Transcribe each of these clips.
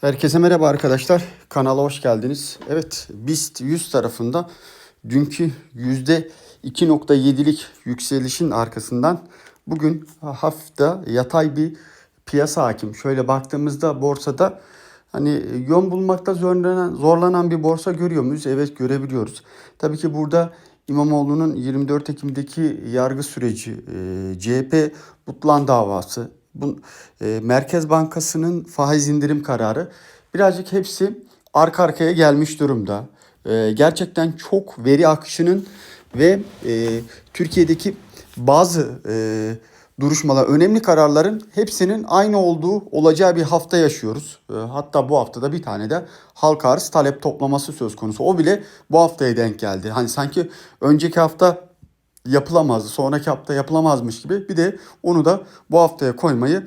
Herkese merhaba arkadaşlar. Kanala hoş geldiniz. Evet, BIST 100 tarafında dünkü %2.7'lik yükselişin arkasından bugün de yatay bir piyasa hakim. Şöyle baktığımızda borsada hani yön bulmakta zorlanan, zorlanan bir borsa görüyor muyuz? Evet görebiliyoruz. Tabii ki burada İmamoğlu'nun 24 Ekim'deki yargı süreci, e, CHP Butlan davası, bu, e, Merkez Bankası'nın faiz indirim kararı birazcık hepsi arka arkaya gelmiş durumda. E, gerçekten çok veri akışının ve e, Türkiye'deki bazı e, duruşmalar, önemli kararların hepsinin aynı olduğu olacağı bir hafta yaşıyoruz. E, hatta bu haftada bir tane de halka arz talep toplaması söz konusu. O bile bu haftaya denk geldi. Hani sanki önceki hafta yapılamazdı. Sonraki hafta yapılamazmış gibi bir de onu da bu haftaya koymayı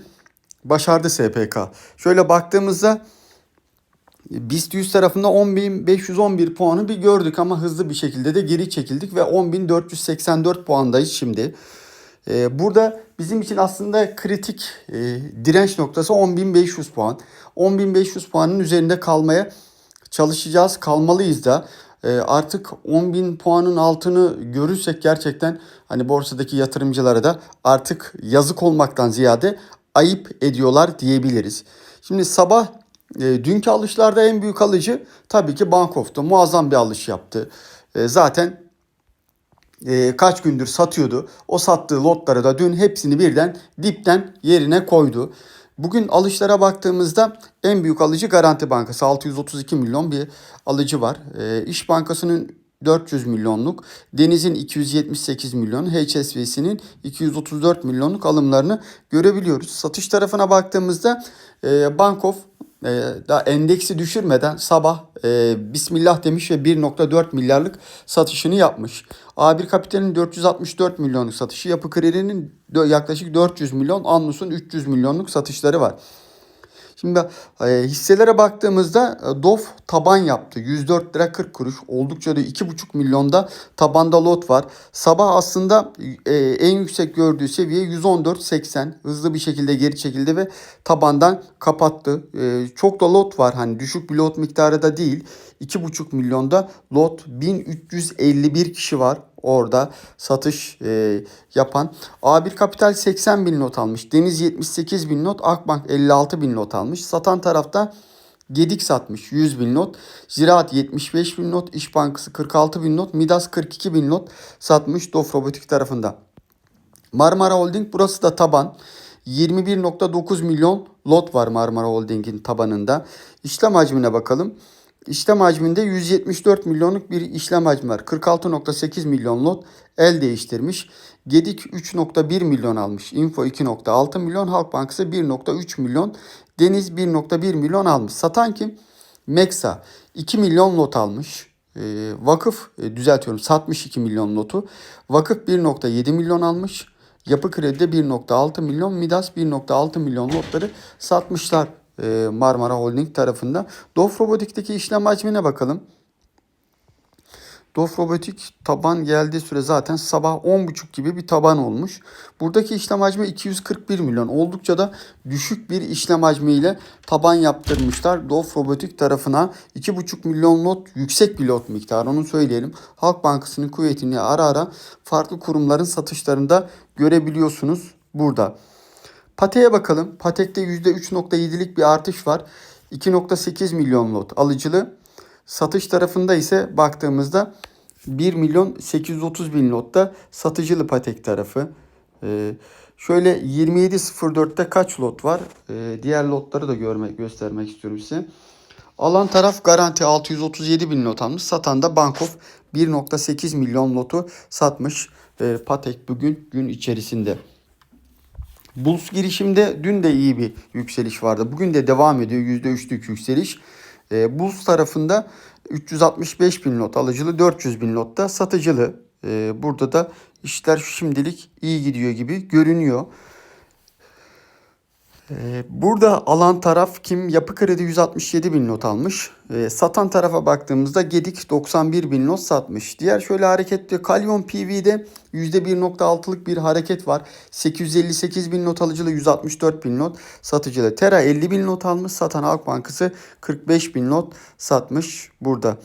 başardı SPK. Şöyle baktığımızda BIST 100 tarafında 10.511 puanı bir gördük ama hızlı bir şekilde de geri çekildik ve 10.484 puandayız şimdi. Ee, burada bizim için aslında kritik e, direnç noktası 10.500 puan. 10.500 puanın üzerinde kalmaya çalışacağız, kalmalıyız da. E, artık 10.000 puanın altını görürsek gerçekten hani borsadaki yatırımcılara da artık yazık olmaktan ziyade ayıp ediyorlar diyebiliriz. Şimdi sabah e, dünkü alışlarda en büyük alıcı tabii ki Bankof'tu. Muazzam bir alış yaptı. E, zaten e, kaç gündür satıyordu. O sattığı lotları da dün hepsini birden dipten yerine koydu. Bugün alışlara baktığımızda en büyük alıcı Garanti Bankası 632 milyon bir alıcı var. E, İş Bankası'nın 400 milyonluk, Deniz'in 278 milyon, HSBC'nin 234 milyonluk alımlarını görebiliyoruz. Satış tarafına baktığımızda e, Bankof e, daha endeksi düşürmeden sabah e, Bismillah demiş ve 1.4 milyarlık satışını yapmış. A1 Kapital'in 464 milyonluk satışı, Yapı Kredi'nin yaklaşık 400 milyon, Anlus'un 300 milyonluk satışları var. Şimdi e, hisselere baktığımızda e, DOF taban yaptı. 104 lira 40 kuruş. Oldukça da 2,5 milyonda tabanda lot var. Sabah aslında e, en yüksek gördüğü seviye 114.80. Hızlı bir şekilde geri çekildi ve tabandan kapattı. E, çok da lot var. Hani düşük bir lot miktarı da değil. 2,5 milyonda lot 1351 kişi var orada satış e, yapan. A1 Kapital 80 bin not almış. Deniz 78 bin not. Akbank 56 bin not almış. Satan tarafta Gedik satmış 100 bin not. Ziraat 75 bin not. İş Bankası 46 bin not. Midas 42 bin not satmış Dof Robotik tarafında. Marmara Holding burası da taban. 21.9 milyon lot var Marmara Holding'in tabanında. İşlem hacmine bakalım. İşlem hacminde 174 milyonluk bir işlem hacmi var. 46.8 milyon lot el değiştirmiş. Gedik 3.1 milyon almış. Info 2.6 milyon. Halk Bankası 1.3 milyon. Deniz 1.1 milyon almış. Satan kim? Meksa 2 milyon lot almış. E, vakıf düzeltiyorum satmış 2 milyon lotu. Vakıf 1.7 milyon almış. Yapı Kredi'de 1.6 milyon, Midas 1.6 milyon lotları satmışlar Marmara Holding tarafında. Dof Robotik'teki işlem hacmine bakalım. Dof Robotik taban geldiği süre zaten sabah 10.30 gibi bir taban olmuş. Buradaki işlem hacmi 241 milyon. Oldukça da düşük bir işlem hacmiyle taban yaptırmışlar. Dof Robotik tarafına 2.5 milyon lot yüksek bir lot miktarı onu söyleyelim. Halk Bankası'nın kuvvetini ara ara farklı kurumların satışlarında görebiliyorsunuz burada. Patek'e bakalım. Patek'te %3.7'lik bir artış var. 2.8 milyon lot alıcılı. Satış tarafında ise baktığımızda 1 milyon 830 bin lotta satıcılı Patek tarafı. Ee, şöyle 27.04'te kaç lot var? Ee, diğer lotları da görmek göstermek istiyorum size. Alan taraf garanti 637 bin lot almış. Satan da Bankof 1.8 milyon lotu satmış. Ee, Patek bugün gün içerisinde. Bulls girişimde dün de iyi bir yükseliş vardı. Bugün de devam ediyor %3'lük yükseliş. E, Bulls tarafında 365 bin lot alıcılı 400 bin lot da satıcılı. E, burada da işler şimdilik iyi gidiyor gibi görünüyor. Ee, Burada alan taraf kim? Yapı Kredi 167 bin not almış. Ee, Satan tarafa baktığımızda Gedik 91 bin not satmış. Diğer şöyle hareketli Kalyon PV'de %1.6'lık bir hareket var. 858 bin not alıcılı 164 bin not satıcılı. Tera 50 bin not almış. Satan Halk Bankası 45 bin not satmış burada.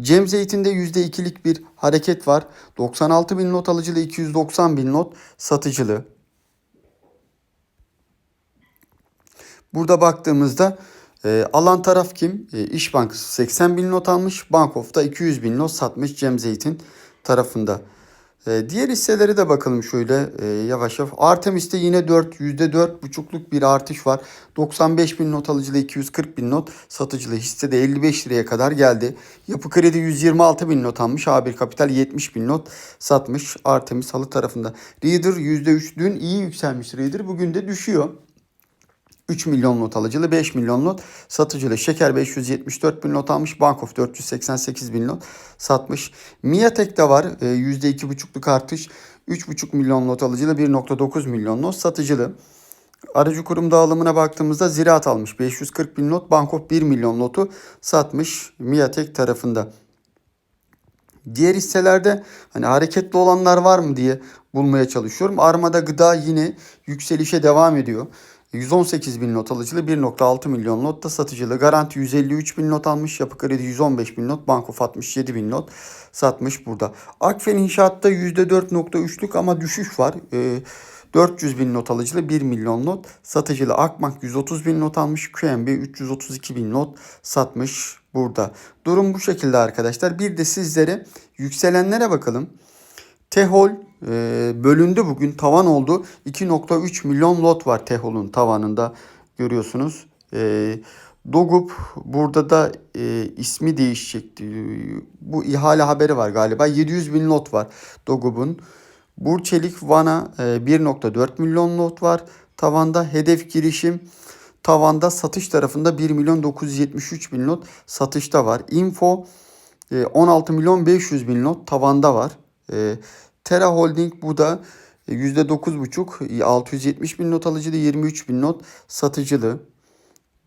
Cem Zeytin'de %2'lik bir hareket var. 96 bin not alıcılı 290 bin not satıcılı. Burada baktığımızda e, alan taraf kim? E, İş Bankası 80 bin not almış. Bank of'ta 200 bin not satmış Cem Zeytin tarafında. E, diğer hisselere de bakalım şöyle e, yavaş yavaş. Artemis'te yine 4 %4,5'luk bir artış var. 95 bin not alıcılı 240 bin not satıcılı hissede 55 liraya kadar geldi. Yapı Kredi 126 bin not almış. A1 Kapital 70 bin not satmış Artemis halı tarafında. Reader %3 dün iyi yükselmiş Reader. Bugün de düşüyor. 3 milyon not alıcılı, 5 milyon not satıcılı. Şeker 574 bin not almış. Bankof 488 bin not satmış. Miatek de var. E, %2,5'luk artış. 3,5 milyon not alıcılı, 1,9 milyon not satıcılı. Aracı kurum dağılımına baktığımızda Ziraat almış. 540 bin not. Bankof 1 milyon notu satmış Miatek tarafında. Diğer hisselerde hani hareketli olanlar var mı diye bulmaya çalışıyorum. Armada gıda yine yükselişe devam ediyor. 118 bin not alıcılı 1.6 milyon not da satıcılı. Garanti 153 bin not almış. Yapı Kredi 115 bin not. Bankof 67 bin not satmış burada. Akfen İnşaat'ta %4.3'lük ama düşüş var. Ee, 400 bin not alıcılı 1 milyon not satıcılı. Akbank 130 bin not almış. QNB 332 bin not satmış burada. Durum bu şekilde arkadaşlar. Bir de sizlere yükselenlere bakalım. Tehol e, bölündü bugün tavan oldu. 2.3 milyon lot var Tehol'un tavanında görüyorsunuz. E, Dogup burada da e, ismi değişecekti. Bu ihale haberi var galiba. 700 bin lot var Dogup'un. Burçelik Van'a e, 1.4 milyon lot var. Tavanda hedef girişim tavanda satış tarafında 1 milyon 973 bin lot satışta var. Info e, 16 milyon 500 bin lot tavanda var. E, Terra Holding bu da e, %9,5 670 bin not alıcılı 23 bin not satıcılı.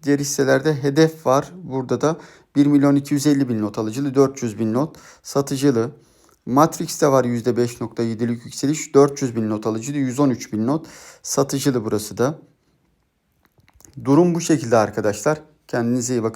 Diğer hisselerde hedef var. Burada da 1 milyon 250 bin not alıcılı 400 bin not satıcılı. Matrix'te var %5.7'lik yükseliş 400 bin not alıcılı 113 bin not satıcılı burası da. Durum bu şekilde arkadaşlar. Kendinize iyi bakın.